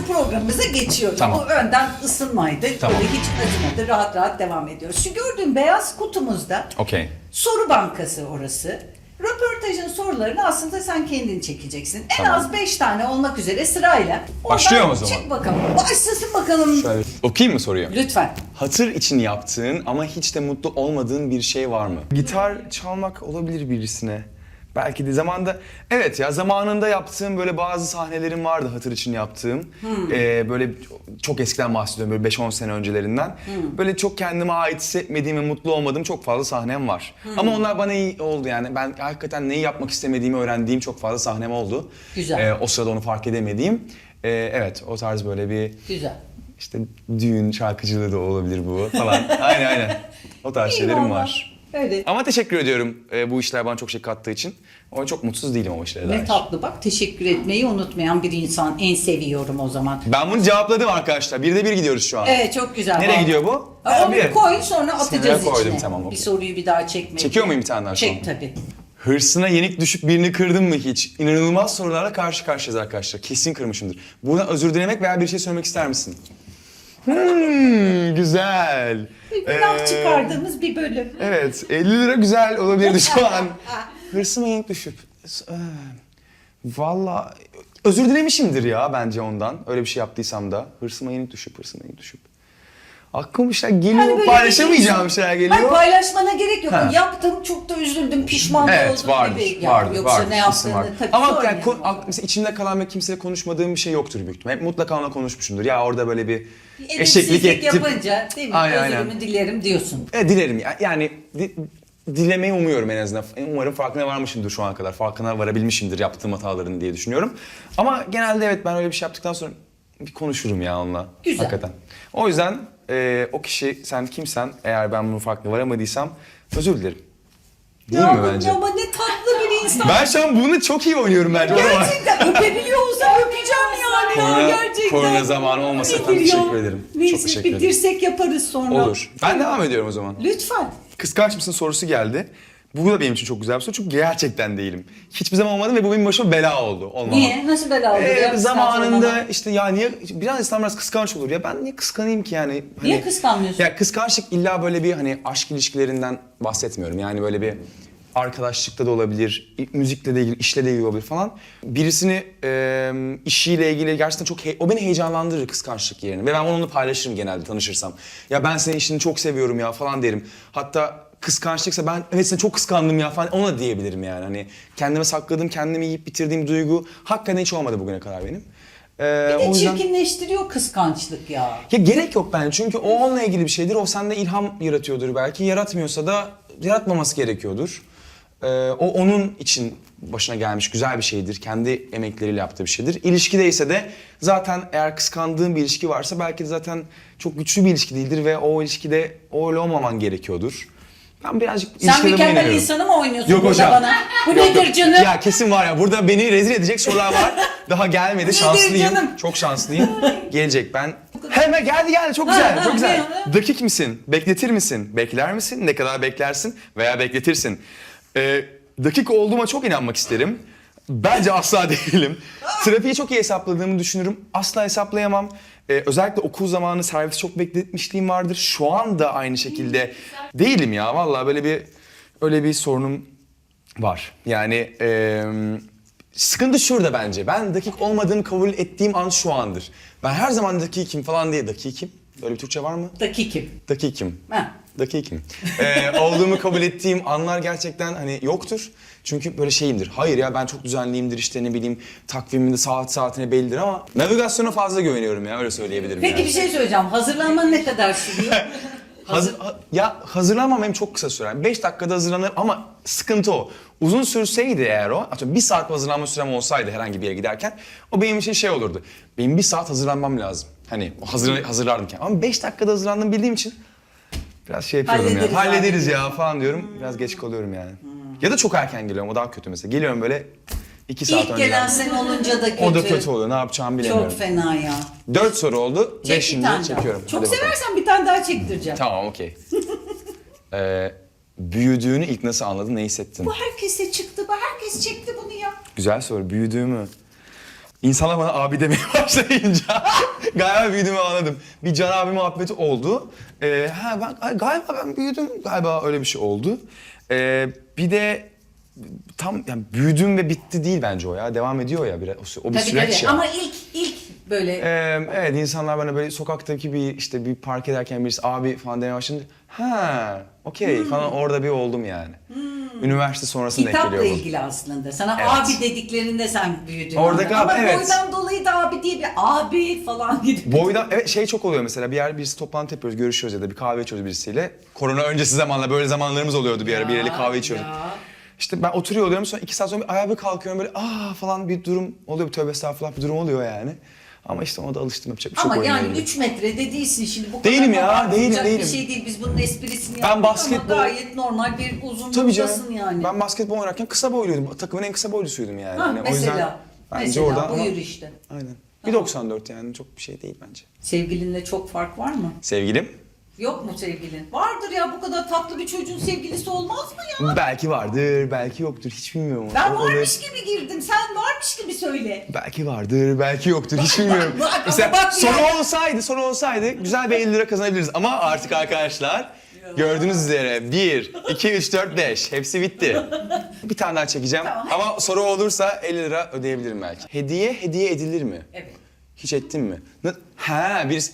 artık programımıza geçiyoruz. Tamam. Bu önden ısınmaydı. Tamam. Böyle hiç acımadı. Rahat rahat devam ediyoruz. Şu gördüğün beyaz kutumuzda Okey. soru bankası orası. Röportajın sorularını aslında sen kendin çekeceksin. En Tamam. az 5 tane olmak üzere sırayla. Oradan Başlıyor mu o zaman? Çık bakalım. Başlasın bakalım. Şöyle. Okuyayım mı soruyu? Lütfen. Hatır için yaptığın ama hiç de mutlu olmadığın bir şey var mı? Gitar çalmak olabilir birisine. Belki de zamanda evet ya zamanında yaptığım böyle bazı sahnelerim vardı hatır için yaptığım. Ee, böyle çok eskiden bahsediyorum böyle 5-10 sene öncelerinden. Böyle çok kendime ait hissetmediğim ve mutlu olmadığım çok fazla sahnem var. Ama onlar bana iyi oldu yani. Ben hakikaten neyi yapmak istemediğimi öğrendiğim çok fazla sahnem oldu. Güzel. Ee, o sırada onu fark edemediğim. Ee, evet o tarz böyle bir Güzel. işte düğün şarkıcılığı da olabilir bu falan. aynen aynen. O tarz İyi şeylerim valla. var. Öyle. Ama teşekkür ediyorum e, bu işler bana çok şey kattığı için. Ama çok mutsuz değilim o işlere Ne dair. tatlı bak. Teşekkür etmeyi unutmayan bir insan. En seviyorum o zaman. Ben bunu cevapladım arkadaşlar. Bir de bir gidiyoruz şu an. Evet çok güzel. Nereye Bak. gidiyor bu? Aa, Onu bir. koy sonra atacağız koydum, içine. tamam, Bir okey. soruyu bir daha çekme. Çekiyor muyum bir tane daha şu Çek tabii. Hırsına yenik düşüp birini kırdın mı hiç? İnanılmaz sorularla karşı karşıyayız arkadaşlar. Kesin kırmışımdır. Buradan özür dilemek veya bir şey söylemek ister misin? Hmm, güzel. Bir günah Ee, çıkardığımız bir bölüm. Evet, 50 lira güzel olabilirdi şu an. Hırsıma yenik düşüp. Ee, Valla özür dilemişimdir ya bence ondan. Öyle bir şey yaptıysam da. Hırsıma yenik düşüp, hırsıma yenik düşüp. Aklıma bir şeyler geliyor, Hani böyle paylaşamayacağım bir- şeyler Hayır geliyor. paylaşmana gerek yok. Ha. Yaptım çok da üzüldüm pişman da Evet oldum vardır, gibi. Ya, vardır, Yoksa vardır. ne kesin yaptığını vardır. tabii Ama yani, ko- onu. ak- mesela içimde kalan ve kimseyle konuşmadığım bir şey yoktur büyük ihtimalle. Hep mutlaka onunla konuşmuşumdur. Ya orada böyle bir eşeklik Edepsizlik ettim. yapınca değil mi? Aynen, Özürümü aynen. dilerim diyorsun. E, dilerim ya. Yani di- dilemeyi umuyorum en azından. Umarım farkına varmışımdır şu ana kadar. Farkına varabilmişimdir yaptığım hataların diye düşünüyorum. Ama genelde evet ben öyle bir şey yaptıktan sonra bir konuşurum ya onunla. Güzel. Hakikaten. O yüzden e, o kişi sen kimsen eğer ben bunun farkına varamadıysam özür dilerim. Değil ya mi bence? Ama ne tatlı bir insan. Ben şu an bunu çok iyi oynuyorum bence. Gerçekten öpebiliyor olsam öpeceğim yani Korona- ya gerçekten. korona zamanı olmasa Nedir efendim, teşekkür ederim. Çok Neyse teşekkür bir ederim. dirsek yaparız sonra. Olur. Ben devam ediyorum o zaman. Lütfen. Kıskanç mısın sorusu geldi. Bu da benim için çok güzel bir soru çünkü gerçekten değilim. Hiçbir zaman olmadım ve bu benim başıma bela oldu. Olmamam. Niye? Nasıl bela oldu? Ee, ya? zamanında işte ya niye biraz insan biraz kıskanç olur ya ben niye kıskanayım ki yani? Niye Hani- kıskanmıyorsun? Ya kıskançlık illa böyle bir hani aşk ilişkilerinden bahsetmiyorum. Yani böyle bir arkadaşlıkta da olabilir, müzikle de ilgili, işle de ilgili olabilir falan. Birisini e, işiyle ilgili gerçekten çok o beni heyecanlandırır kıskançlık yerine ve ben onunla paylaşırım genelde tanışırsam. Ya ben senin işini çok seviyorum ya falan derim. Hatta kıskançlıksa ben evet seni çok kıskandım ya falan ona diyebilirim yani. Hani kendime sakladığım, kendimi yiyip bitirdiğim duygu hakikaten hiç olmadı bugüne kadar benim. Ee, Bir de o yüzden- çirkinleştiriyor kıskançlık ya. ya gerek yok bence çünkü o onunla ilgili bir şeydir. O sende ilham yaratıyordur belki. Yaratmıyorsa da yaratmaması gerekiyordur. Ee, o onun için başına gelmiş güzel bir şeydir. Kendi emekleriyle yaptığı bir şeydir. İlişkide ise de zaten eğer kıskandığın bir ilişki varsa belki de zaten çok güçlü bir ilişki değildir ve o ilişkide öyle olmaman gerekiyordur. Ben birazcık Sen ilişkilerime mükemmel inanıyorum. insanı mı oynuyorsun Yok burada hocam. bana? Bu nedir canım? Ya kesin var ya burada beni rezil edecek sorular var. Daha gelmedi. Şanslıyım. canım? Çok şanslıyım. Gelecek ben. Hemen geldi geldi çok güzel ha, çok güzel. ne? Dakik misin? Bekletir misin? Bekler misin? Ne kadar beklersin veya bekletirsin? Ee, dakik olduğuma çok inanmak isterim. Bence asla değilim. Trafiği çok iyi hesapladığımı düşünürüm. Asla hesaplayamam. Ee, özellikle okul zamanı servis çok bekletmişliğim vardır. Şu anda aynı şekilde değilim ya. Vallahi böyle bir öyle bir sorunum Var. Yani eee, sıkıntı şurada bence. Ben dakik olmadığımı kabul ettiğim an şu andır. Ben her zaman dakikim falan diye dakikim. Böyle bir Türkçe var mı? Dakikim. Dakikim. Ha. Dakikim. Eee, olduğumu kabul ettiğim anlar gerçekten hani yoktur. Çünkü böyle şeyimdir. Hayır ya ben çok düzenliyimdir işte ne bileyim takvimimde saat saatine bellidir ama navigasyona fazla güveniyorum ya öyle söyleyebilirim Peki yani. bir şey söyleyeceğim. Hazırlanman ne kadar sürüyor? Hazır, ha- ya hazırlanmam benim çok kısa sürer. 5 dakikada hazırlanır ama sıkıntı o. Uzun sürseydi eğer o, atıyorum bir saat hazırlanma sürem olsaydı herhangi bir yere giderken o benim için şey olurdu. Benim bir saat hazırlanmam lazım. Hani hazır, hazırlardım kendimi. Ama 5 dakikada hazırlandım bildiğim için biraz şey yapıyorum Hallederiz ya. Hallederiz ya falan diyorum. Biraz geç kalıyorum yani. Ya da çok erken geliyorum o daha kötü mesela. Geliyorum böyle 2 saat İlk önceden. gelen sen olunca da kötü. O da kötü oluyor. Ne yapacağımı bilemiyorum. Çok fena ya. 4 soru oldu. Çek 5 bir şimdi tane daha. çekiyorum. Çok Hadi bakalım. seversen bir tane daha çektireceğim. Tamam okey. ee, büyüdüğünü ilk nasıl anladın, ne hissettin? Bu herkese çıktı. Bu herkes çekti bunu ya. Güzel soru. Büyüdüğümü. İnsanlar bana abi demeye başlayınca galiba büyüdüğümü anladım. Bir Can abi muhabbeti oldu. Ee, ha ben galiba ben büyüdüm. Galiba öyle bir şey oldu. Ee, bir de tam yani büyüdüm ve bitti değil bence o ya. Devam ediyor ya biraz. O, bir Tabii süreç tabii ya. ama ilk ilk böyle Ee, evet insanlar bana böyle sokaktaki bir işte bir park ederken birisi abi falan demeye başlayınca ha okey Hmm. falan orada bir oldum yani. Üniversite sonrasında kitapla geliyor bu. ilgili aslında. Sana Evet. abi dediklerinde sen büyüdün. Orada anladın. galiba Ama evet. boydan dolayı da abi diye bir abi falan gibi. Boydan evet şey çok oluyor mesela bir yer birisi toplantı yapıyoruz görüşüyoruz ya da bir kahve içiyoruz birisiyle. Korona öncesi zamanla böyle zamanlarımız oluyordu bir ara bir yere Ya, kahve içiyorduk. ya. İşte ben oturuyor oluyorum sonra iki saat sonra bir ayağa bir kalkıyorum böyle aa falan bir durum oluyor bir tövbe estağfurullah bir durum oluyor yani. Ama işte ona da alıştım yapacak bir şey Ama yok. yani oynayabilirim. 3 metrede değilsin şimdi. Bu Değilim ya, abartılacak değilim, değilim. bir şey değil. Biz bunun esprisini Ben yaptık basketbol- ama gayet normal bir Tabii uzunluktasın canım. yani. Ben basketbol oynarken kısa boyluydum. Takımın en kısa boylusuydum yani. ha, Hani o mesela, yüzden bence mesela oradan ama- buyur işte. Aynen. 1.94 yani çok bir şey değil bence. Sevgilinle çok fark var mı? Sevgilim? Yok mu sevgilin? Vardır ya bu kadar tatlı bir çocuğun sevgilisi olmaz mı ya? Belki vardır, belki yoktur. Hiç bilmiyorum. Ben O- varmış gibi girdim. Sen varmış gibi söyle. Belki vardır, belki yoktur. Hiç bilmiyorum. Bak, ama Mesela bak ya. sonu olsaydı, sonu olsaydı güzel bir 50 lira kazanabiliriz. Ama artık arkadaşlar gördüğünüz üzere 1, 2, 3, 4, 5 hepsi bitti. Bir tane daha çekeceğim. Tamam. Ama soru olursa 50 lira ödeyebilirim belki. Hediye hediye edilir mi? Evet. Hiç ettin mi? Ne- Ha bir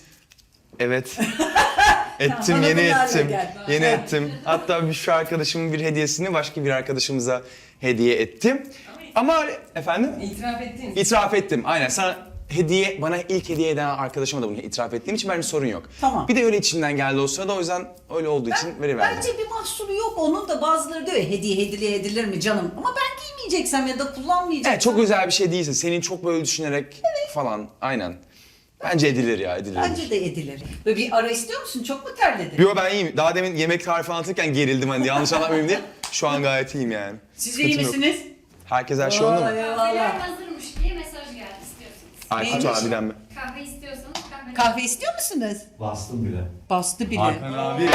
Evet. ettim, bana yeni ettim. gel. Yeni ettim. Hatta bir şu arkadaşımın bir hediyesini başka bir arkadaşımıza hediye ettim. Ama efendim? İtiraf ettin. İtiraf ettim. Aynen. Sana hediye, bana ilk hediye eden arkadaşıma da bunu itiraf ettiğim için benim sorun yok. Tamam. Bir de öyle içimden geldi o sırada o yüzden öyle olduğu için veriverdim. Bence bir mahsuru yok. Onun da bazıları diyor ya hediye hediye edilir mi canım? Ama ben giymeyeceksem ya da kullanmayacaksam. Evet çok özel bir şey değilse, senin çok böyle düşünerek falan. Aynen. Bence edilir ya, edilir. Bence de edilir. Böyle bir ara istiyor musun? Çok mu terledin? Yo ben iyiyim. Daha demin yemek tarifi anlatırken gerildim hani yanlış anlatmayayım diye. Şu an gayet iyiyim yani. Siz iyi Sıkıntım yok. misiniz? Herkes her şey yolunda mı? Vay Kahveler eyvallah. hazırmış diye mesaj geldi istiyorsanız. Aykut Neymiş? abiden mi? Kahve istiyorsanız kahve. Kahve istiyor musunuz? Bastım bile. Bastı bile. abi.